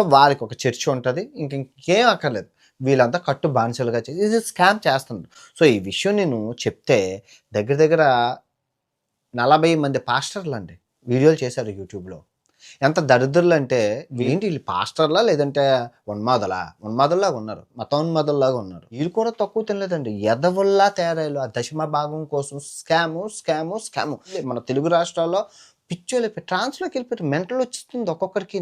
So వారికి ఒక church ఉంటుంది. ఇంక ఇంకేం అక్కర్లేదు. వీళ్ళంతా కట్టు బానిసలుగా చేసి ఇది స్కామ్ చేస్తున్నారు సో ఈ విషయం నేను చెప్తే దగ్గర దగ్గర నలభై మంది పాస్టర్లు అండి వీడియోలు చేశారు యూట్యూబ్లో. ఎంత దరిద్రులు అంటే ఏంటి వీళ్ళు పాస్టర్లా లేదంటే ఉన్మాదులా? ఉన్మాదుల్లాగా ఉన్నారు. మతోన్మాదుల్లాగా ఉన్నారు. వీళ్ళు కూడా తక్కువ తినలేదండి. ఎదవుల్లా తయారయ్యారు. ఆ దశమ భాగం కోసం స్కాము స్కాము స్కాము. మన తెలుగు రాష్ట్రాల్లో అయిపోయి ట్రాన్స్లోకి వెళ్ళిపోయి మెంటల్ వచ్చిస్తుంది ఒక్కొక్కరికి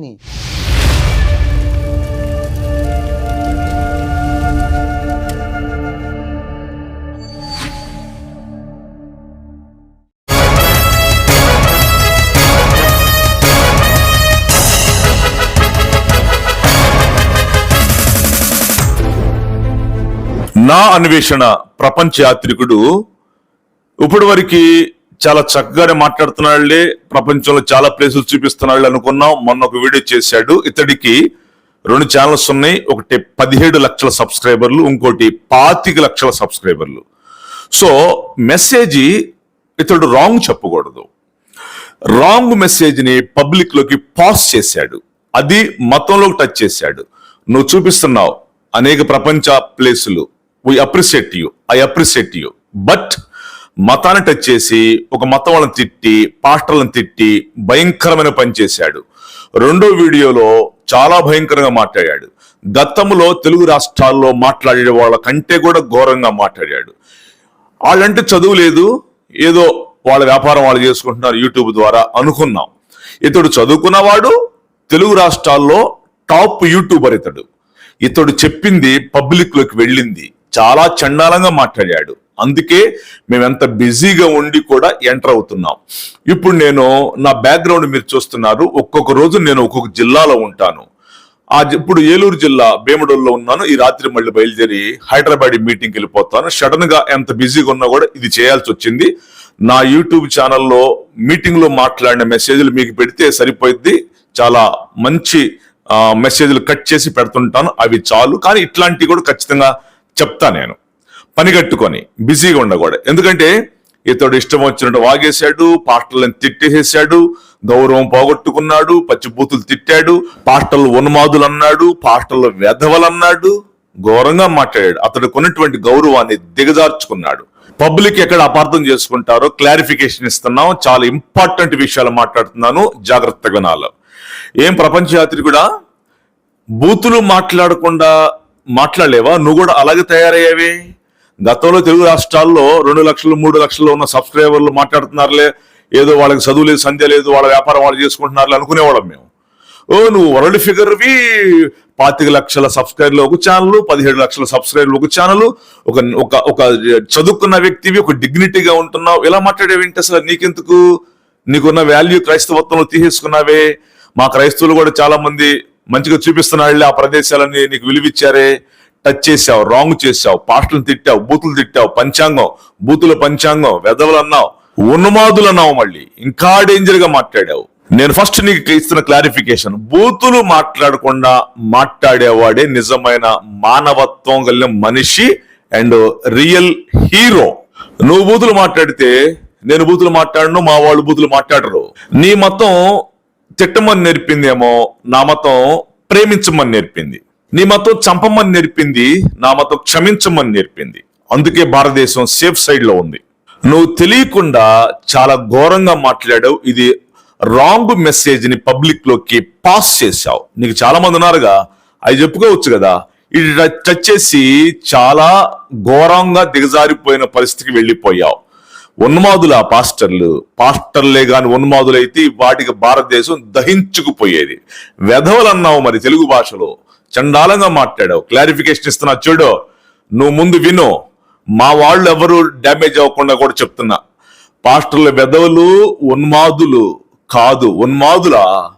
నా అన్వేషణ ప్రపంచ యాత్రికుడు ఇప్పటి వరకు చాలా చక్కగానే మాట్లాడుతున్నాడులే ప్రపంచంలో చాలా ప్లేసులు చూపిస్తున్నాడు అనుకున్నాం. మొన్న ఒక వీడియో చేశాడు. ఇతడికి రెండు ఛానల్స్ ఉన్నాయి. ఒకటి పదిహేడు లక్షల సబ్స్క్రైబర్లు ఇంకోటి పాతిక లక్షల సబ్స్క్రైబర్లు సో మెసేజ్ ఇతడు రాంగ్ చెప్పకూడదు. రాంగ్ మెసేజ్ని పబ్లిక్లోకి పాస్ చేశాడు. అది మతంలోకి టచ్ చేశాడు. నువ్వు చూపిస్తున్నావు అనేక ప్రపంచ ప్లేసులు we appreciate you I appreciate you but మతాన్ని టచ్ చేసి ఒక మతం వాళ్ళని తిట్టి పాస్టర్లను తిట్టి భయంకరమైన పని చేశాడు. రెండో వీడియోలో చాలా భయంకరంగా మాట్లాడాడు. గతంలో తెలుగు రాష్ట్రాల్లో మాట్లాడే వాళ్ళ కంటే కూడా ఘోరంగా మాట్లాడాడు. వాళ్ళంటే చదువు లేదు. ఏదో వాళ్ళ వ్యాపారం వాళ్ళు చేసుకుంటున్నారు యూట్యూబ్ ద్వారా అనుకున్నాం. ఇతడు చదువుకున్నవాడు తెలుగు రాష్ట్రాల్లో టాప్ యూట్యూబర్ ఇతడు. ఇతడు చెప్పింది పబ్లిక్లోకి వెళ్ళింది. చాలా చండాలంగా మాట్లాడాడు. అందుకే మేము ఎంత బిజీగా ఉండి కూడా ఎంటర్ అవుతున్నాం. ఇప్పుడు నేను నా బ్యాక్గ్రౌండ్ మీరు చూస్తున్నారు. ఒక్కొక్క రోజు నేను ఒక్కొక్క జిల్లాలో ఉంటాను. ఆ ఇప్పుడు ఏలూరు జిల్లా భీమడోల్లో ఉన్నాను. ఈ రాత్రి మళ్ళీ బయలుదేరి హైదరాబాద్ మీటింగ్కి వెళ్ళిపోతాను. సడన్గా ఎంత బిజీగా ఉన్నా కూడా ఇది చేయాల్సి వచ్చింది. నా యూట్యూబ్ ఛానల్లో మీటింగ్లో మాట్లాడిన మెసేజ్లు మీకు పెడితే సరిపోయింది చాలా మంచి మెసేజ్లు కట్ చేసి పెడుతుంటాను. అవి చాలు. కానీ ఇట్లాంటివి కూడా ఖచ్చితంగా చెప్తా నేను. పని కట్టుకొని బిజీగా ఉండకూడదు. ఎందుకంటే ఇతడు ఇష్టం వచ్చినట్టు వాగేశాడు పాస్టర్లను తిట్టేసేసాడు గౌరవం పోగొట్టుకున్నాడు పచ్చిబూతులు తిట్టాడు పాస్టర్లు ఉన్మాదులు అన్నాడు పాస్టర్లు వెధవలన్నాడు ఘోరంగా మాట్లాడాడు. అతడు కొన్నటువంటి గౌరవాన్ని దిగజార్చుకున్నాడు. పబ్లిక్ ఎక్కడ అపార్థం చేసుకుంటారో క్లారిఫికేషన్ ఇస్తున్నాం చాలా ఇంపార్టెంట్ విషయాలు మాట్లాడుతున్నాను జాగ్రత్తగా వినాలి. ఏం ప్రపంచ యాత్రికుడా? బూతులు మాట్లాడకుండా మాట్లాడలేవా? నువ్వు కూడా అలాగే తయారయ్యావి? గతంలో తెలుగు రాష్ట్రాల్లో రెండు లక్షలు మూడు లక్షలు ఉన్న సబ్స్క్రైబర్లు మాట్లాడుతున్నారులే. ఏదో వాళ్ళకి చదువు లేదు సంధ్య లేదు వాళ్ళ వ్యాపారం వాళ్ళు చేసుకుంటున్నారులే అనుకునేవాళ్ళం మేము. ఓ నువ్వు వరల్డ్ ఫిగర్వి పాతిక లక్షల సబ్స్క్రైబర్లు ఒక ఛానల్ పదిహేడు లక్షల సబ్స్క్రైబర్లు ఒక ఛానల్ ఒక ఒక ఒక చదువుకున్న వ్యక్తివి ఒక డిగ్నిటీగా ఉంటున్నావు. ఇలా మాట్లాడేవింటి అసలు? నీకెందుకు? నీకున్న వాల్యూ క్రైస్తవత్వంలో తీసేసుకున్నావే. మా క్రైస్తవులు కూడా చాలా మంది మంచిగా చూపిస్తున్నాళ్ళే ఆ ప్రదేశాలన్నీ నీకు విలువిచ్చారే. టచ్ చేసావు రాంగ్ చేసావు పాస్టర్లు తిట్టావు బూతులు తిట్టావు పంచాంగం బూతుల పంచాంగం వెదవలు అన్నావు ఉన్మాదులు అన్నావు మళ్ళీ. ఇంకా డేంజర్గా మాట్లాడావు. నేను ఫస్ట్ నీకు ఇస్తున్న క్లారిఫికేషన్ బూతులు మాట్లాడకుండా మాట్లాడేవాడే నిజమైన మానవత్వం కలిగిన మనిషి అండ్ రియల్ హీరో నువ్వు బూతులు మాట్లాడితే నేను బూతులు మాట్లాడను మా వాళ్ళు బూతులు మాట్లాడరు. నీ మొత్తం తిట్టమని నేర్పిందేమో నా మతం ప్రేమించమని నేర్పింది. నీ మతం చంపమని నేర్పింది నా మతం క్షమించమని నేర్పింది. అందుకే భారతదేశం సేఫ్ సైడ్లో ఉంది. నువ్వు తెలియకుండా చాలా ఘోరంగా మాట్లాడావు ఇది రాంగ్ మెసేజ్ని పబ్లిక్లోకి పాస్ చేశావు. నీకు చాలా మంది ఉన్నారుగా అది చెప్పుకోవచ్చు కదా ఇది టచ్ చేసి చాలా ఘోరంగా దిగజారిపోయిన పరిస్థితికి వెళ్ళిపోయావు. ఉన్మాదుల పాస్టర్లు పాస్టర్లే కాని ఉన్మాదులైతే వాటికి భారతదేశం దహించుకుపోయేది. వెధవలు అన్నావు మరి తెలుగు భాషలో. చండాలంగా మాట్లాడావు. క్లారిఫికేషన్ ఇస్తున్నా చూడు. నువ్వు ముందు విను. మా వాళ్ళు ఎవరు డ్యామేజ్ అవ్వకుండా కూడా చెప్తున్నా. పాస్టర్ల వెధవలు ఉన్మాదులు కాదు. ఉన్మాదులా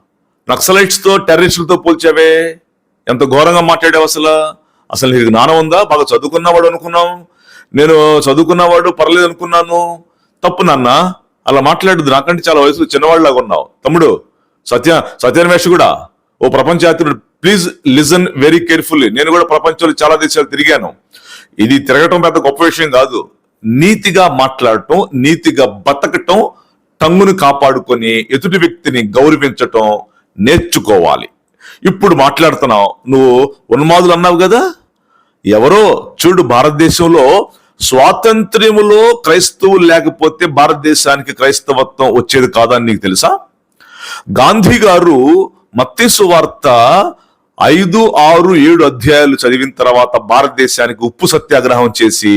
నక్సలైట్స్తో టెర్రరిస్టులతో పోల్చావే. ఎంత ఘోరంగా మాట్లాడావు అసలు. అసలు నీకు జ్ఞానం ఉందా? బాగా చదువుకున్నవాడు అనుకున్నాం నేను చదువుకున్నవాడు పర్లేదు అనుకున్నాను తప్పు నాన్న అలా మాట్లాడదు నాకంటే చాలా వయసులో చిన్నవాళ్ళలాగా ఉన్నావు. తమ్ముడు సత్య సత్యాన్వేష కూడా ఓ ప్రపంచ ప్లీజ్ లిజన్ వెరీ కేర్ఫుల్లీ. నేను కూడా ప్రపంచంలో చాలా దేశాలు తిరిగాను. ఇది తిరగటం పెద్ద గొప్ప విషయం కాదు. నీతిగా మాట్లాడటం నీతిగా బతకటం టంగును కాపాడుకొని ఎదుటి వ్యక్తిని గౌరవించటం నేర్చుకోవాలి. ఇప్పుడు మాట్లాడుతున్నావు. నువ్వు ఉన్మాదులు అన్నావు కదా? ఎవరో చూడు భారతదేశంలో స్వాతంత్ర్యములో క్రైస్తవులు లేకపోతే భారతదేశానికి క్రైస్తవత్వం వచ్చేది కాదని నీకు తెలుసా? గాంధీ గారు మత్స్సు వార్త ఐదు ఆరు ఏడు అధ్యాయాలు చదివిన తర్వాత భారతదేశానికి ఉప్పు సత్యాగ్రహం చేసి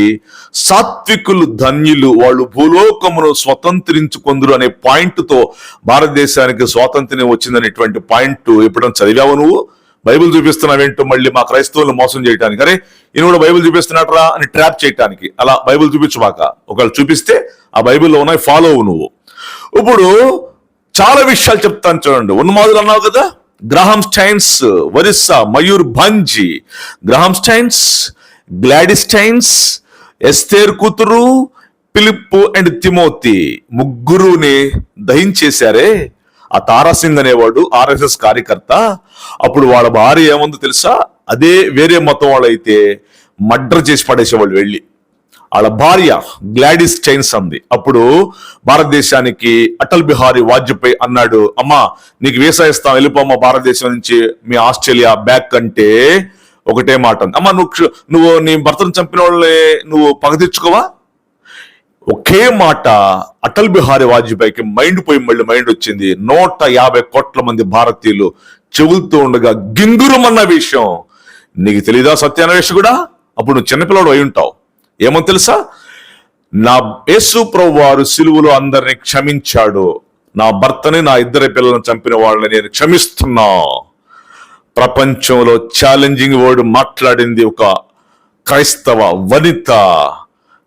సాత్వికులు ధన్యులు వాళ్ళు భూలోకమును స్వతంత్రించుకొందురు అనే పాయింట్తో భారతదేశానికి స్వాతంత్ర్యం వచ్చిందనేటువంటి పాయింట్ ఎప్పుడైనా చదివావు నువ్వు? బైబిల్ చూపిస్తున్నావేంటో మళ్ళీ మా క్రైస్తవులను మోసం చేయడానికి అరే ఈయన కూడా బైబిల్ చూపిస్తున్నట్రా అని ట్రాప్ చేయటానికి. అలా బైబిల్ చూపించబాక ఒకవేళ చూపిస్తే ఆ బైబిల్లో ఉన్నాయి ఫాలో అవు నువ్వు. ఇప్పుడు చాలా విషయాలు చెప్తాను చూడండి. ఉన్మాదులు అన్నావు కదా గ్రహం స్టైన్స్ ఒరిస్సా మయూర్ భంజీ. గ్రహం స్టైన్స్ గ్లాడిస్టైన్స్ ఎస్తేర్ కూతురు పిలిప్పు అండ్ తిమోతి ముగ్గురుని దహించేశారే. ఆ తారాసింగ్ అనేవాడు ఆర్ఎస్ఎస్ కార్యకర్త. అప్పుడు వాళ్ళ భార్య ఏముందో తెలుసా? అదే వేరే మతం వాళ్ళైతే మర్డర్ చేసి పడేసేవాళ్ళు వెళ్ళి. వాళ్ళ భార్య గ్లాడిస్ చైన్స్ అంది. అప్పుడు భారతదేశానికి అటల్ బిహారీ వాజ్పేయి అన్నాడు అమ్మా నీకు వీసా ఇస్తాం వెళ్ళిపోమ్మా భారతదేశం నుంచి. మీ ఆస్ట్రేలియా బ్యాక్ అంటే ఒకటే మాట అమ్మా నువ్వు నువ్వు నీ భర్తను చంపిన వాళ్ళే నువ్వు పగ తెచ్చుకోవా ఒకే మాట అటల్ బిహారీ వాజ్పేయికి మైండ్ పోయి మళ్ళీ మైండ్ వచ్చింది. నూట యాభై కోట్ల మంది భారతీయులు చెవులతో ఉండగా గింగురమన్న విషయం. నీకు తెలీదా సత్యాన్వేష కూడా? అప్పుడు నువ్వు చిన్నపిల్లడు అయి ఉంటావు. ఏమో తెలుసా? నా యేసు ప్రభు వారు సిలువలో అందరిని క్షమించాడు. నా భర్తని నా ఇద్దరి పిల్లలను చంపిన వాళ్ళని నేను క్షమిస్తున్నా. ప్రపంచంలో ఛాలెంజింగ్ వర్డ్ మాట్లాడింది ఒక క్రైస్తవ వనిత.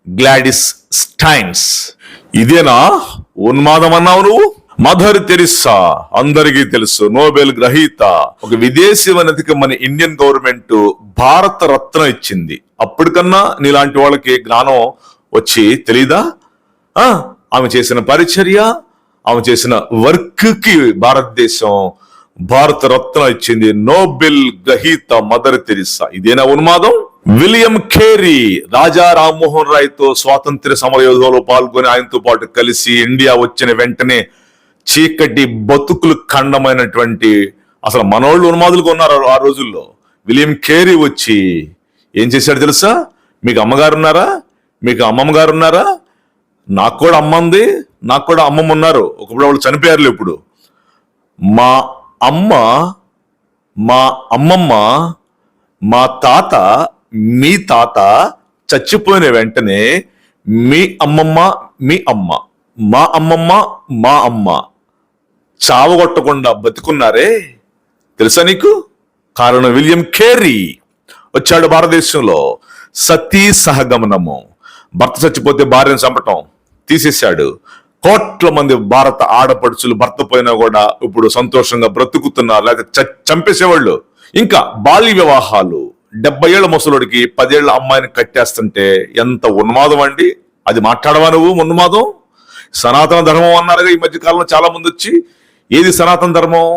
గ్లాడిస్ స్టైన్స్ ఇదేనా? ఉన్మాదం అన్నావు నువ్వు? Mother Teresa. అందరికీ తెలుసు నోబెల్ గ్రహీత. ఒక విదేశీ వనితకి మన ఇండియన్ గవర్నమెంట్ భారత రత్న ఇచ్చింది. అప్పటికన్నా నీలాంటి వాళ్ళకి జ్ఞానం వచ్చి తెలీదా? ఆమె చేసిన పరిచర్య ఆమె చేసిన వర్క్కి భారతదేశం భారత రత్న ఇచ్చింది నోబెల్ గ్రహీత మదర్ తెరిసా ఇదేనా ఉన్మాదం విలియం ఖేరీ రాజా రామ్మోహన్ రాయ్తో స్వాతంత్ర్య సమరయోధంలో పాల్గొని ఆయనతో పాటు కలిసి ఇండియా వచ్చిన వెంటనే చీకటి బతుకులు ఖండమైనటువంటి అసలు మనోళ్ళు ఉన్మాదులుగా ఉన్నారు ఆ రోజుల్లో. విలియం ఖేరీ వచ్చి ఏం చేశాడు తెలుసా? మీకు అమ్మగారు ఉన్నారా? మీకు అమ్మమ్మ గారు ఉన్నారా? నాకు కూడా అమ్మ ఉంది నాకు కూడా అమ్మమ్మ ఉన్నారు. ఒకప్పుడు వాళ్ళు చనిపోయారు ఇప్పుడు. మా అమ్మ మా అమ్మమ్మ మా తాత మీ తాత చచ్చిపోయిన వెంటనే మీ అమ్మమ్మ మీ అమ్మ మా అమ్మమ్మ మా అమ్మ చావగొట్టకుండా బతికున్నారే? తెలుసా నీకు? కారణం విలియం కేరీ. వచ్చాడు భారతదేశంలో సతీ సహగమనము. భర్త చచ్చిపోతే భార్యను చంపటం తీసేశాడు. కోట్ల మంది భారత ఆడపడుచులు భర్త పోయినా కూడా ఇప్పుడు సంతోషంగా బ్రతుకుతున్నారు లేకపోతే చంపేసేవాళ్ళు. ఇంకా బాల్య వివాహాలు డెబ్బై ఏళ్ళ ముసలుడికి పదేళ్ళ అమ్మాయిని కట్టేస్తుంటే ఎంత ఉన్మాదం అండి? అది మాట్లాడవా నువ్వు ఉన్మాదం? సనాతన ధర్మం అన్నారుగా ఈ మధ్య కాలంలో చాలా మంది వచ్చి. ఏది సనాతన ధర్మం?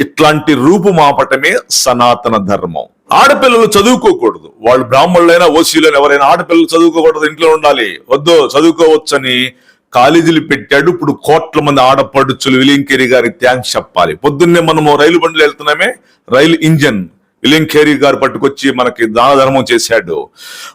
ఇట్లాంటి రూపు మాపటమే సనాతన ధర్మం. ఆడపిల్లలు చదువుకోకూడదు. వాళ్ళు బ్రాహ్మణులైనా ఓసీలైనా ఎవరైనా ఆడపిల్లలు చదువుకోకూడదు ఇంట్లో ఉండాలి. వద్దు చదువుకోవచ్చని కాలేజీలు పెట్టాడు. ఇప్పుడు కోట్ల మంది ఆడపడుచులు విలింకేరి గారికి థ్యాంక్స్ చెప్పాలి. పొద్దున్నే మనము రైలు బండ్లు వెళ్తున్నామే. Rail engine. విలియం కేరీ గారు పట్టుకొచ్చి మనకి దాన ధర్మం చేశాడు.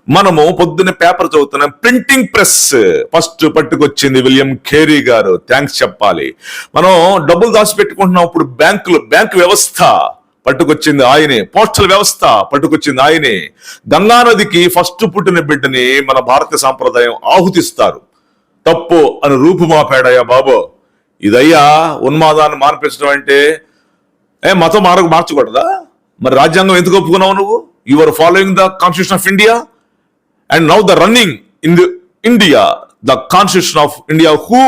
మనము పొద్దున్న పేపర్ చదువుతున్నాం ప్రింటింగ్ ప్రెస్ ఫస్ట్ పట్టుకొచ్చింది విలియం ఖేరీ గారు. థ్యాంక్స్ చెప్పాలి. మనం డబ్బులు దాచిపెట్టుకుంటున్నాం ఇప్పుడు బ్యాంకులు బ్యాంకు వ్యవస్థ పట్టుకొచ్చింది ఆయనే. పోస్టల్ వ్యవస్థ పట్టుకొచ్చింది ఆయనే. గంగా నదికి ఫస్ట్ పుట్టిన బిడ్డని మన భారత సాంప్రదాయం ఆహుతిస్తారు. తప్పు అని రూపుమాపాడయ్యా బాబు. ఇదయ్యా ఉన్మాదాన్ని మార్పించడం అంటే ఏ మతం మార మార్చకూడదా? మరి రాజ్యాంగం ఎందుకు ఒప్పుకున్నావు నువ్వు? Are following the constitution of India and now the running in the India the constitution of India who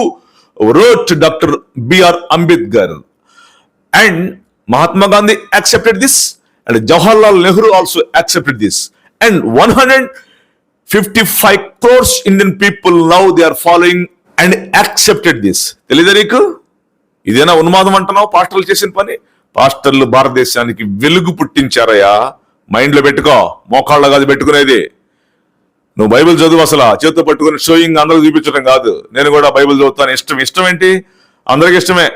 wrote doctor B R Ambedkar and Mahatma Gandhi accepted this and Jawahar Lal Nehru also accepted this and one hundred fifty five crores Indian people now they are following and accepted this తెలియదా నీకు? ఇదేనా ఉన్మాదం అంటున్నావు? పాస్టర్లు చేసిన పని? పాస్టర్లు భారతదేశానికి వెలుగు పుట్టించారయ్యా. మైండ్లో పెట్టుకో మోకాళ్ళ కాదు పెట్టుకునేది. నువ్వు బైబిల్ చదువు అసలు చేతితో పట్టుకుని షోయింగ్ అందరికి చూపించడం కాదు. నేను కూడా బైబిల్ చదువుతాను. ఇష్టం ఇష్టం ఏంటి? అందరికి ఇష్టమే.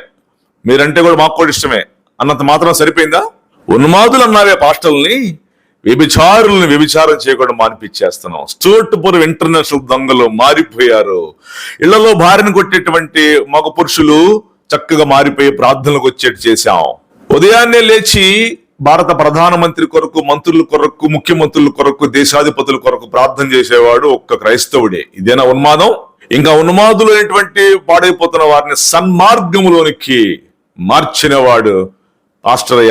మీరంటే కూడా మాకు కూడా ఇష్టమే. అన్నంత మాత్రం సరిపోయిందా? ఉన్మాదులు అన్నారే పాస్టల్ని వ్యభిచారులను వ్యభిచారం చేయకుండా మానిపించేస్తున్నాం. స్టోర్ట్పురం ఇంటర్నేషనల్ దొంగలు మారిపోయారు. ఇళ్ళలో భార్యను కొట్టేటువంటి మగ పురుషులు చక్కగా మారిపోయి ప్రార్థనలకు వచ్చేట్టు చేశాం. ఉదయాన్నే లేచి భారత ప్రధానమంత్రి కొరకు మంత్రుల కొరకు ముఖ్యమంత్రుల కొరకు దేశాధిపతుల కొరకు ప్రార్థన చేసేవాడు ఒక్క క్రైస్తవుడే. ఇదేనా ఉన్మాదం? ఇంకా ఉన్మాదులైనటువంటి పాడైపోతున్న వారిని సన్మార్గములోనికి మార్చినవాడు పాస్టర్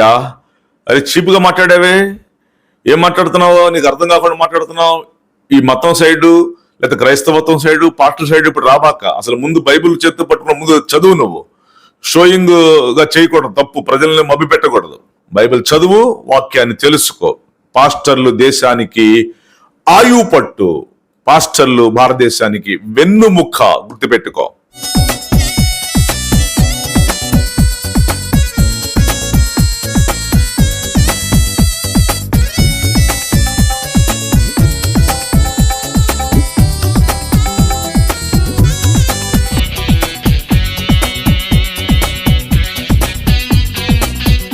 అది చీపుగా మాట్లాడావే? ఏం మాట్లాడుతున్నావో? నీకు అర్థం కాకుండా మాట్లాడుతున్నావు? ఈ మతం సైడు లేదా క్రైస్తవత్వం సైడు పాస్టర్ సైడు ఇప్పుడు రాబాక. అసలు ముందు బైబిల్ చేతి పట్టుకున్న ముందు చదువు నువ్వు. షోయింగ్గా చేయకూడదు తప్పు. ప్రజల్ని మభ్య పెట్టకూడదు. బైబిల్ చదువు వాక్యాన్ని తెలుసుకో. పాస్టర్లు దేశానికి ఆయువు పట్టు. పాస్టర్లు భారతదేశానికి వెన్నుముక్క గుర్తుపెట్టుకో.